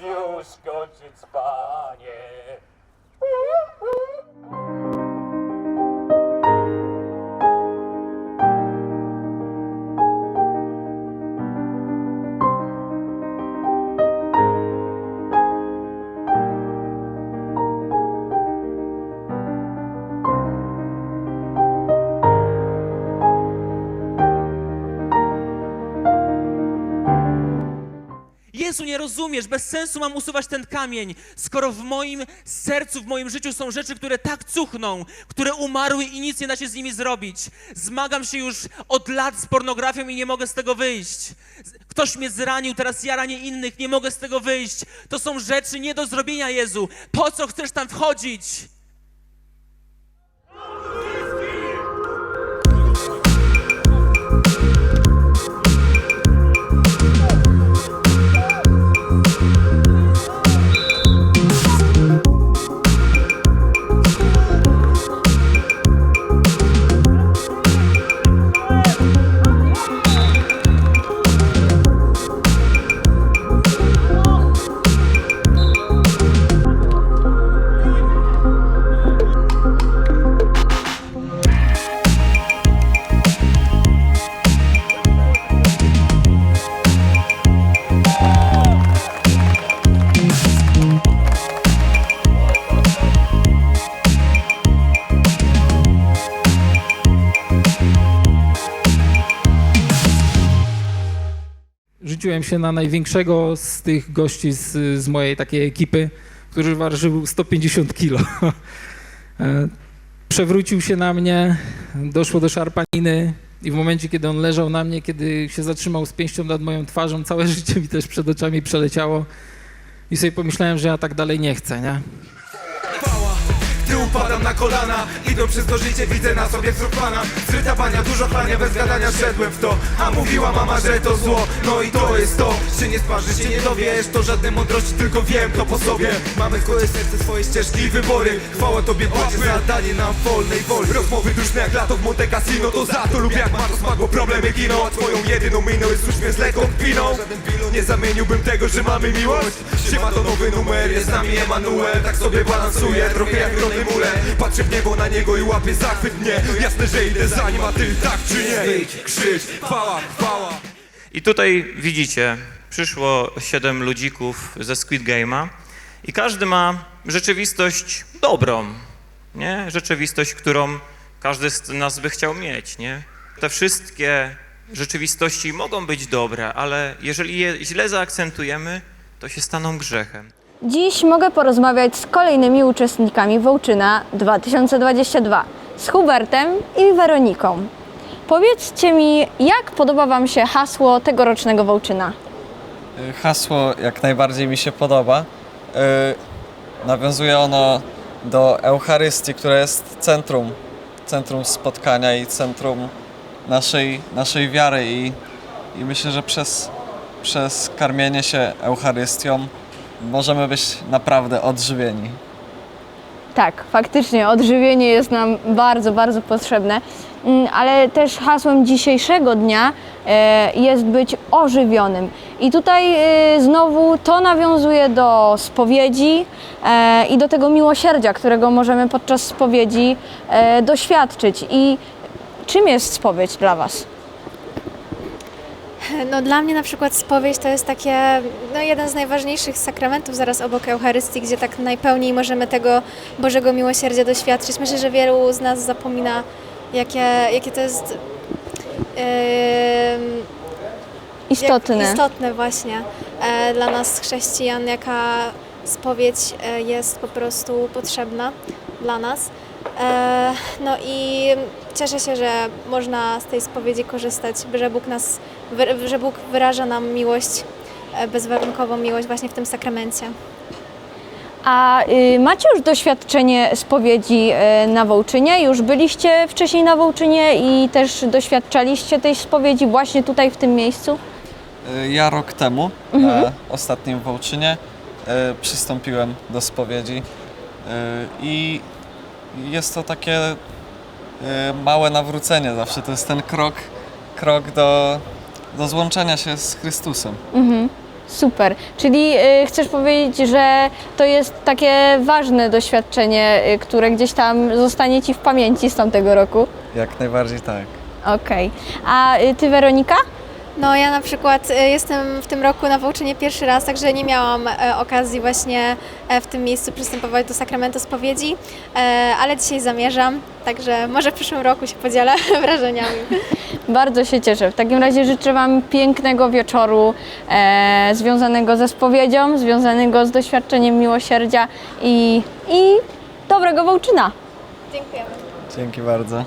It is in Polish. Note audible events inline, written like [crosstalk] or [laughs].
już kończyć, panie. Jezu, nie rozumiesz, bez sensu mam usuwać ten kamień, skoro w moim sercu, w moim życiu są rzeczy, które tak cuchną, które umarły i nic nie da się z nimi zrobić. Zmagam się już od lat z pornografią i nie mogę z tego wyjść. Ktoś mnie zranił, teraz ja ranię innych, nie mogę z tego wyjść. To są rzeczy nie do zrobienia, Jezu. Po co chcesz tam wchodzić? Rzuciłem się na największego z tych gości z, z mojej takiej ekipy, który ważył 150 kilo. [laughs] E, Przewrócił się na mnie, doszło do szarpaniny i w momencie, kiedy on leżał na mnie, kiedy się zatrzymał z pięścią nad moją twarzą, całe [laughs] życie mi też przed oczami przeleciało i sobie pomyślałem, że ja tak dalej nie chcę, nie? Upadam na kolana. Idą przez to życie, widzę na sobie wzrok Pana. Zryta bania, dużo chlania, bez gadania szedłem w to. A mówiła mama, że to zło. No i to jest to, się nie sparzysz, się nie dowiesz. To żadne mądrości, tylko wiem to po sobie. Mamy swoje serce, swoje ścieżki i wybory. Chwała Tobie Boże za danie nam wolnej woli. Rozmowy duszne jak lato w Monte Cassino. To za to lubię jak ma to smago, problemy giną. A twoją jedyną miną jest uśmiech z lekką kpiną. Nie zamieniłbym tego, że mamy miłość. Siema to nowy numer, jest z nami Emanuel. Tak sobie balansuję, trochę jak Ronny Mule Patrzę w niebo na niego i łapię zachwyt mnie Jasne, że idę za nim, a ty tak czy nie Krzycz, chwała, chwała I tutaj widzicie, przyszło siedem ludzików ze Squid Game'a i każdy ma rzeczywistość dobrą, nie? Rzeczywistość, którą każdy z nas by chciał mieć, nie? Te wszystkie rzeczywistości mogą być dobre, ale jeżeli je źle zaakcentujemy, to się staną grzechem. Dziś mogę porozmawiać z kolejnymi uczestnikami Wołczyna 2022, z Hubertem i Weroniką. Powiedzcie mi, jak podoba Wam się hasło tegorocznego Wołczyna? Hasło jak najbardziej mi się podoba. Yy, Nawiązuje ono do Eucharystii, która jest centrum, centrum spotkania i centrum naszej, naszej wiary i, i myślę, że przez, przez karmienie się Eucharystią możemy być naprawdę odżywieni. Tak, faktycznie odżywienie jest nam bardzo, bardzo potrzebne, Mm, ale też hasłem dzisiejszego dnia e, jest być ożywionym. I tutaj e, znowu to nawiązuje do spowiedzi e, i do tego miłosierdzia, którego możemy podczas spowiedzi doświadczyć. I czym jest spowiedź dla Was? No dla mnie na przykład spowiedź to jest takie, no jeden z najważniejszych sakramentów zaraz obok Eucharystii, gdzie tak najpełniej możemy tego Bożego Miłosierdzia doświadczyć. Myślę, że wielu z nas zapomina, jakie, jakie to jest em, Istotne. Jak istotne właśnie e, dla nas chrześcijan, jaka spowiedź e, jest po prostu potrzebna dla nas. E, no i cieszę się, że można z tej spowiedzi korzystać, że Bóg, nas, że Bóg wyraża nam miłość, e, bezwarunkową miłość właśnie w tym sakramencie. A y, macie już doświadczenie spowiedzi y, na Wołczynie? Już byliście wcześniej na Wołczynie i też doświadczaliście tej spowiedzi właśnie tutaj w tym miejscu? Ja rok temu, na ostatnim Wołczynie, przystąpiłem do spowiedzi i jest to takie yy, małe nawrócenie zawsze. To jest ten krok, krok do, do złączenia się z Chrystusem. Super. Czyli y, chcesz powiedzieć, że to jest takie ważne doświadczenie, y, które gdzieś tam zostanie Ci w pamięci z tamtego roku? Jak najbardziej tak. Okej. A y, Ty, Weronika? No ja na przykład e, jestem w tym roku na Wołczynie pierwszy raz, także nie miałam e, okazji właśnie e, w tym miejscu przystępować do sakramentu spowiedzi, e, ale dzisiaj zamierzam, także może w przyszłym roku się podzielę [laughs] wrażeniami. Bardzo się cieszę. W takim razie życzę Wam pięknego wieczoru e, związanego ze spowiedzią, związanego z doświadczeniem miłosierdzia i, i dobrego Wołczyna. Dziękujemy. Dzięki bardzo.